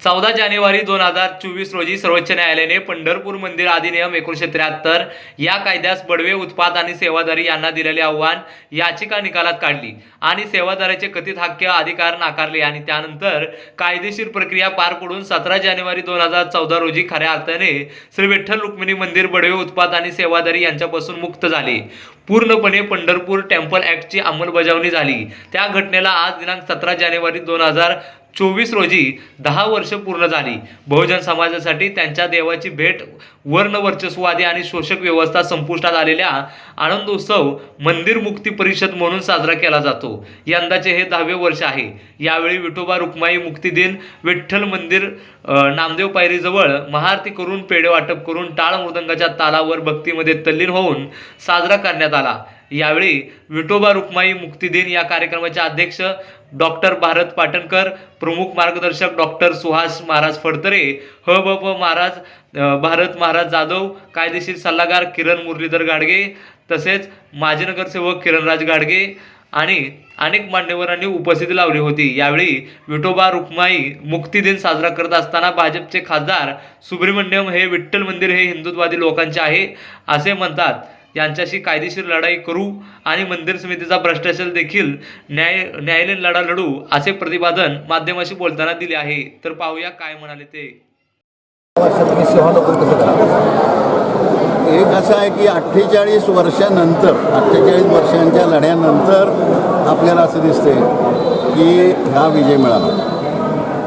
चौदा जानेवारी दोन हजार चोवीस रोजी सर्वोच्च न्यायालयाने पंढरपूर मंदिर अधिनियम एकोणीसशे त्र्याहत्तर या कायद्यास बडवे उत्पाद आणि सेवादारी यांना दिलेले आव्हान याचिका निकालात काढली आणि सेवादाराचे कथित हक्क अधिकार नाकारले आणि त्यानंतर कायदेशीर प्रक्रिया पार पडून सतरा जानेवारी दोन हजार चौदा रोजी खऱ्या अर्थाने श्री विठ्ठल रुक्मिणी मंदिर बडवे उत्पाद आणि सेवादारी यांच्यापासून मुक्त झाले. पूर्णपणे पंढरपूर टेम्पल ऍक्टची अंमलबजावणी झाली. त्या घटनेला आज दिनांक सतरा जानेवारी दोन हजार चोवीस रोजी दहा वर्ष पूर्ण झाली. बहुजन समाजासाठी त्यांच्या देवाची भेट वर्ण वर्चस्ववादी आणि शोषक व्यवस्था संपुष्टात आलेल्या आनंद उत्सव मंदिर मुक्ती परिषद म्हणून साजरा केला जातो. यंदाचे हे दहावे वर्ष आहे. यावेळी विठोबा रुक्माई मुक्ती दिन विठ्ठल मंदिर नामदेव पायरीजवळ महाआरती करून पेढे वाटप करून टाळ मृदंगाच्या तालावर भक्तीमध्ये तल्लीन होऊन साजरा करण्यात आला. यावेळी विठोबा रुक्माई मुक्ती दिन या कार्यक्रमाचे अध्यक्ष डॉक्टर भारत पाटणकर प्रमुख मार्गदर्शक डॉक्टर सुहास महाराज फडतरे ह ब प महाराज भारत महाराज जाधव कायदेशीर सल्लागार किरण मुरलीधर गाडगे तसेच माजी नगरसेवक किरणराज गाडगे आणि अनेक मान्यवरांनी उपस्थिती लावली होती. यावेळी विठोबा रुक्माई मुक्ती दिन साजरा करत असताना भाजपचे खासदार सुब्रमण्यम हे विठ्ठल मंदिर हे हिंदुत्वादी लोकांचे आहे असे म्हणतात. यांच्याशी कायदेशीर लढाई करू आणि मंदिर समितीचा भ्रष्टाचार देखील न्याय न्यायालयीन लढा लढू असे प्रतिपादन माध्यमाशी बोलताना दिले आहे. तर पाहूया काय म्हणाले ते. सेवा एक असं आहे की अठ्ठेचाळीस वर्षानंतर अठ्ठेचाळीस वर्षांच्या लढ्यानंतर आपल्याला असं दिसतंय की हा विजय मिळाला.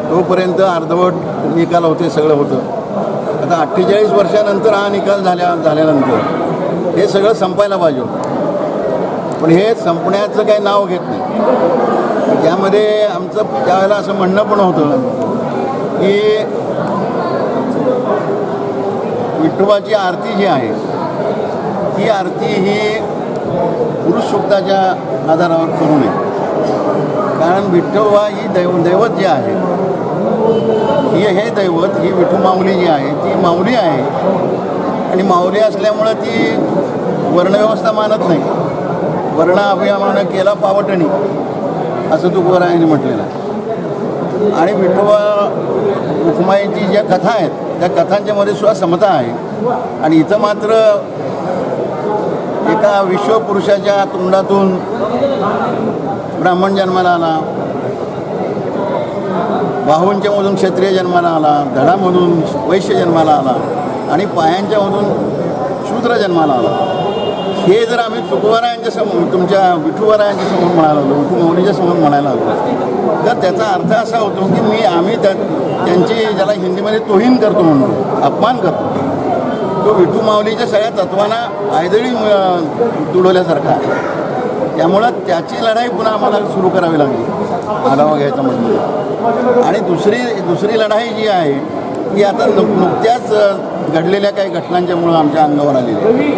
तोपर्यंत अर्धवट निकाल होते सगळं होतं. आता अठ्ठेचाळीस वर्षानंतर हा निकाल झाल्या झाल्यानंतर हे सगळं संपायला पाहिजे होतं. पण हे संपण्याचं काही नाव घेत नाही. त्यामध्ये आमचं त्यावेळेला असं म्हणणं पण होतं की विठोबाची आरती जी आहे ती आरती ही पुरुष सुक्ताच्या आधारावर करू नये. कारण विठोबा ही दैव दैवत जे आहे ही हे दैवत ही विठू माऊली जी आहे ती माऊली आहे आणि माऊली असल्यामुळं ती वर्णव्यवस्था मानत नाही. वर्ण अभियामानं केला पावटणी असं तुकोबारायांनी म्हटलेलं आहे. आणि विठोबा रुक्माईची ज्या कथा आहेत त्या कथांच्यामध्ये सुद्धा समता आहे. आणि इथं मात्र एका विश्वपुरुषाच्या तोंडातून ब्राह्मण जन्माला आला बाहूंच्यामधून क्षत्रिय जन्माला आला धडामधून वैश्य जन्माला आला. आणि पायांच्यामधून शूद्र जन्माला आला. हे जर आम्ही तुकोबारायांच्या समोर तुमच्या विठुबारायांच्या समोर म्हणायला होतो विठू मौलीच्या समोर म्हणायला लागलो तर त्याचा अर्थ असा होतो की मी आम्ही त्या त्यांची ज्याला हिंदीमध्ये तोहीन करतो म्हणून अपमान करतो. तो विठू माऊलीच्या सगळ्या तत्वांना आयदळी तुडवल्यासारखा आहे. त्यामुळं त्याची लढाई पुन्हा आम्हाला सुरू करावी लागली. आढावा घ्यायचा म्हणजे आणि दुसरी दुसरी लढाई जी आहे की आता नुक नुकत्याच घडलेल्या काही घटनांच्यामुळं आमच्या अंगावर आलेली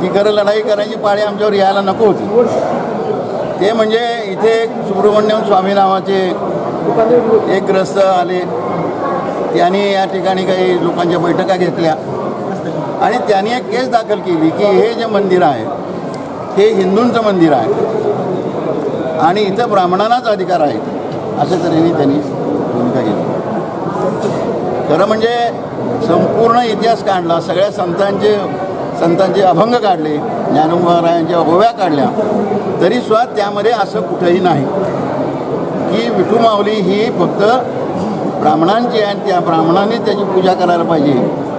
ती खरं लढाई करायची पाळी आमच्यावर यायला नको होती. ते म्हणजे इथे एक सुब्रमण्यम स्वामी नावाचे एक ग्रस्त आले. त्यांनी या ठिकाणी काही लोकांच्या बैठका घेतल्या. आणि त्यांनी एक केस दाखल केली की हे जे मंदिर आहे हे हिंदूंचं मंदिर आहे. आणि इथं ब्राह्मणांनाच अधिकार आहे अशा तऱ्हेने त्यांनी भूमिका घेतली. खरं म्हणजे संपूर्ण इतिहास काढला सगळ्या संतांचे संतांचे अभंग काढले ज्ञानोबारायांच्या ओव्या काढल्या. तरीसुद्धा त्यामध्ये असं कुठंही नाही. की विठू माऊली ही फक्त ब्राह्मणांची आहे आणि त्या ब्राह्मणांनी त्याची पूजा करायला पाहिजे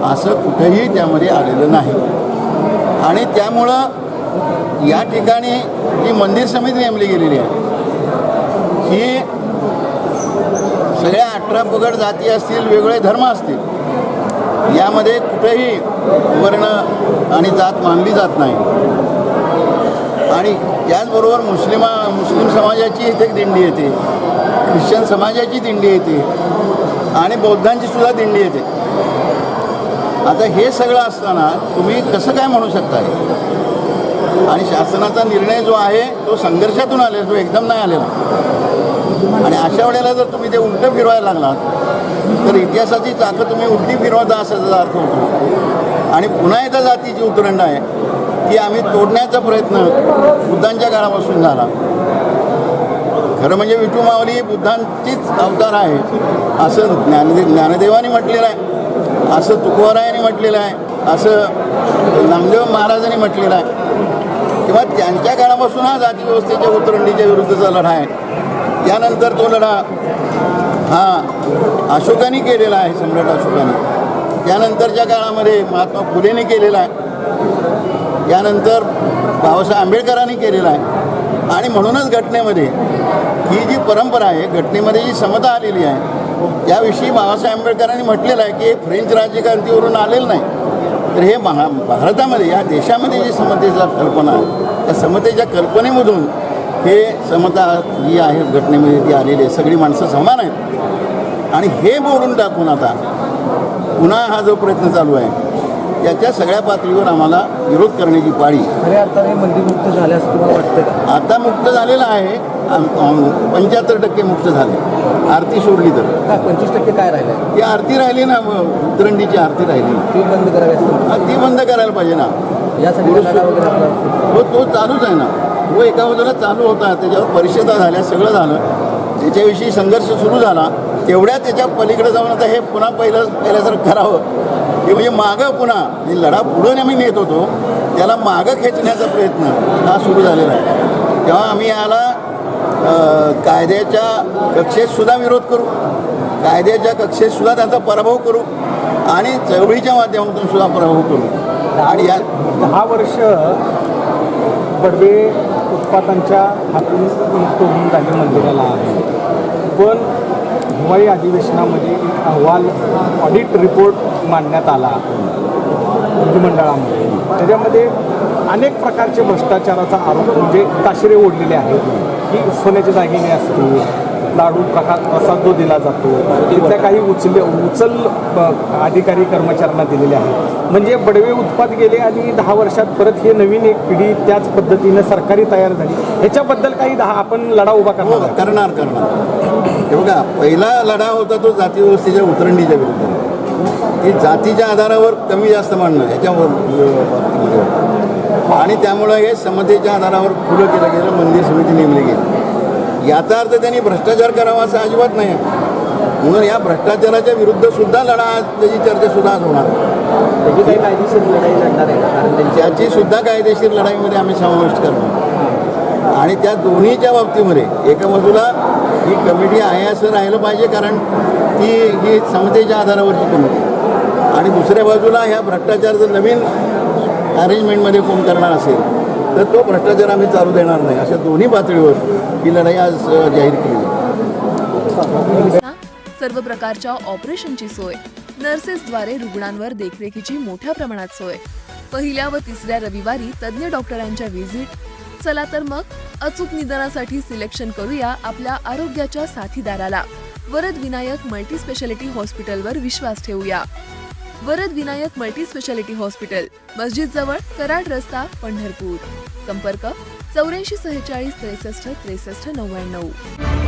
असं कुठंही त्यामध्ये आलेलं नाही. आणि त्यामुळं या ठिकाणी जी मंदिर समिती नेमली गेलेली आहे ही सगळ्या अठरा पगड जाती असतील वेगळे धर्म असतील यामध्ये कुठेही वर्ण आणि जात मानली जात नाही. आणि त्याचबरोबर मुस्लिमा मुस्लिम समाजाची इथे दिंडी येते ख्रिश्चन समाजाची दिंडी येते आणि बौद्धांची सुद्धा दिंडी येते. आता हे सगळं असताना तुम्ही कसं काय म्हणू शकताय? आणि शासनाचा निर्णय जो आहे तो संघर्षातून आलेला तो एकदम नाही आलेला. आणि अशा वेळेला जर तुम्ही ते उलटं फिरवायला लागलात तर इतिहासाची चाकं तुम्ही उलटी फिरवता असा त्याचा अर्थ होतो. आणि पुन्हा एकदा जातीची उतरंड आहे ती आम्ही तोडण्याचा प्रयत्न बुद्धांच्या काळापासून झाला. खरं म्हणजे विठू माऊली बुद्धांचीच अवतार आहे असं ज्ञानदे ज्ञानदेवानी म्हटलेलं आहे असं तुकोरायांनी म्हटलेलं आहे असं नामदेव महाराजांनी म्हटलेलं आहे. किंवा त्यांच्या काळापासून हा जाती व्यवस्थेच्या उतरंडीच्या विरुद्धचा लढा आहे. त्यानंतर तो लढा हा अशोकाने केलेला आहे सम्राट अशोकाने. त्यानंतरच्या काळामध्ये महात्मा फुलेने केलेला आहे. यानंतर बाबासाहेब आंबेडकरांनी केलेला आहे. आणि म्हणूनच घटनेमध्ये ही जी परंपरा आहे घटनेमध्ये जी समता आलेली आहे त्याविषयी बाबासाहेब आंबेडकरांनी म्हटलेलं आहे की हे फ्रेंच राज्यक्रांतीवरून आलेलं नाही. तर हे महा भारतामध्ये या देशामध्ये जी समतेचा कल्पना आहे त्या समतेच्या कल्पनेमधून हे समता जी आहे घटनेमध्ये ती आलेली आहे. सगळी माणसं समान आहेत. आणि हे बोलून टाकून आता पुन्हा हा जो प्रयत्न चालू आहे त्याच्या सगळ्या पातळीवर आम्हाला विरोध करण्याची पाळी. खऱ्या अर्थाने मंदिर मुक्त झाले असं तुम्हाला वाटतं का? आता मुक्त झालेलं आहे. पंच्याहत्तर टक्के मुक्त झाले. आरती सोडली तर. पंचवीस टक्के काय राहिलं ती आरती राहिली ना उतरंडीची आरती राहिली. ती बंद हा, ती बंद करायला पाहिजे ना. यासाठी हो तो चालूच आहे ना. तो एका बाजूला चालू होता. त्याच्यावर परिषदा झाल्या सगळं झालं. त्याच्याविषयी संघर्ष सुरू झाला. तेवढ्या त्याच्या पलीकडे जाऊन आता हे पुन्हा पहिलं पहिल्यासारखं करावं. हे म्हणजे मागं पुन्हा ही लढा पुढं आम्ही नेत होतो. त्याला मागं खेचण्याचा प्रयत्न हा सुरू झालेला आहे. तेव्हा आम्ही याला कायद्याच्या कक्षेतसुद्धा विरोध करू. कायद्याच्या कक्षेतसुद्धा त्यांचा पराभव करू. आणि चळवळीच्या माध्यमातून सुद्धा पराभव करू. आणि या दहा वर्ष बडवे उत्पादनाच्या हातून मुक्त होऊन मंदिराला आहे पण हिवाळी अधिवेशनामध्ये एक अहवाल ऑडिट रिपोर्ट मांडण्यात आला. विधिमंडळामध्ये त्याच्यामध्ये अनेक प्रकारचे भ्रष्टाचाराचा आरोप म्हणजे ताशिरे ओढलेले आहेत. की सोन्याचे दागिने असतील लाडू प्रकार प्रसाद जो दिला जातो? तिथल्या काही उचल उचल अधिकारी कर्मचाऱ्यांना दिलेले आहेत. म्हणजे बडवे उत्पाद गेले आणि दहा वर्षात परत हे नवीन एक पिढी त्याच पद्धतीनं सरकारी तयार झाली. ह्याच्याबद्दल काही दहा आपण लढा उभा हो करणार. करणार करणार. हे बघा पहिला लढा होता तो जाती व्यवस्थेच्या उतरंडीच्या विरुद्ध. की जातीच्या आधारावर कमी जास्त मांडणं ह्याच्यावर. आणि त्यामुळं हे समतेच्या आधारावर खुलं केलं गेलं मंदिर समिती नेमली गेली. याचा अर्थ त्यांनी भ्रष्टाचार करावा असं अजिबात नाही. म्हणून या भ्रष्टाचाराच्या विरुद्ध सुद्धा लढा त्याची चर्चा सुद्धा आज होणार. त्याची सुद्धा कायदेशीर लढाईमध्ये आम्ही समाविष्ट करणार. आणि त्या दोन्हीच्या बाबतीमध्ये एका बाजूला ही कमिटी आहे असं राहिलं पाहिजे कारण ती ही समतेच्या आधारावरची कमिटी. आणि दुसऱ्या बाजूला ह्या भ्रष्टाचार जर नवीन अरेंजमेंटमध्ये कोण करणार असेल तर तो भ्रष्टाचार आम्ही चालू देणार नाही. अशा दोन्ही पातळीवर ही लढाई आज जाहीर केली. सर्व प्रकारच्या ऑपरेशनची सोय. नर्सेसद्वारे रुग्णांवर देखरेखीची मोठ्या प्रमाणात सोय. पहिल्या व तिसऱ्या रविवारी तज्ज्ञ डॉक्टरांच्या व्हिजिट. चला तर मग अचूक निदानासाठी सिलेक्शन करूया आपल्या आरोग्याच्या साथीदाराला. वरद विनायक मल्टी स्पेशालिटी हॉस्पिटलवर विश्वास ठेवूया. Varad Vinayak multi speciality hospital मस्जिद जवळ कराड रस्ता पंढरपूर. संपर्क चौऱ्याऐंशी सेहेचाळीस त्रेसष्ट त्रेसष्ट नव्याण्णव.